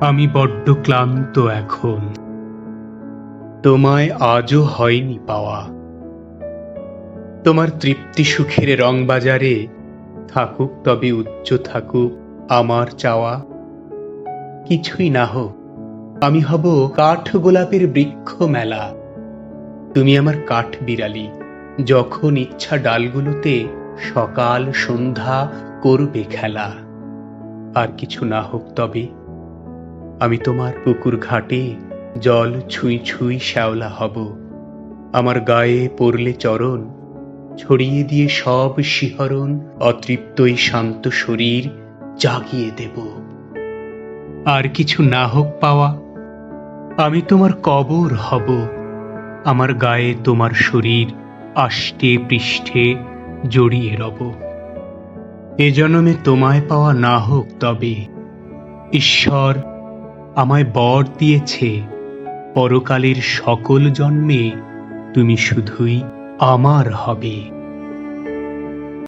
আমি বড্ড ক্লান্ত এখন। তোমায় আজও হয়নি পাওয়া। তোমার তৃপ্তি সুখের রং বাজারে থাকুক তবে উচ্চ থাকুক আমার চাওয়া। কিছুই না হোক, আমি হব কাঠ গোলাপের বৃক্ষ মেলা। তুমি আমার কাঠ বিড়ালি, যখন ইচ্ছা ডালগুলোতে সকাল সন্ধ্যা করবে খেলা। আর কিছু না হোক তবে আমি তোমার পুকুর ঘাটে জল ছুঁই ছুঁই শ্যাওলা হব। আমার গায়ে পড়লে চরণ, ছড়িয়ে দিয়ে সব শিহরণ অতৃপ্তই শান্ত শরীর জাগিয়ে দেব। আর কিছু না হোক পাওয়া, আমি তোমার কবর হব। আমার গায়ে তোমার শরীর আষ্টে পৃষ্ঠে জড়িয়ে রব। এ জন্মে তোমায় পাওয়া না হোক তবে, ঈশ্বর আমায় বর দিয়েছে। পরকালের সকল জন্মে তুমি শুধুই আমার হবে।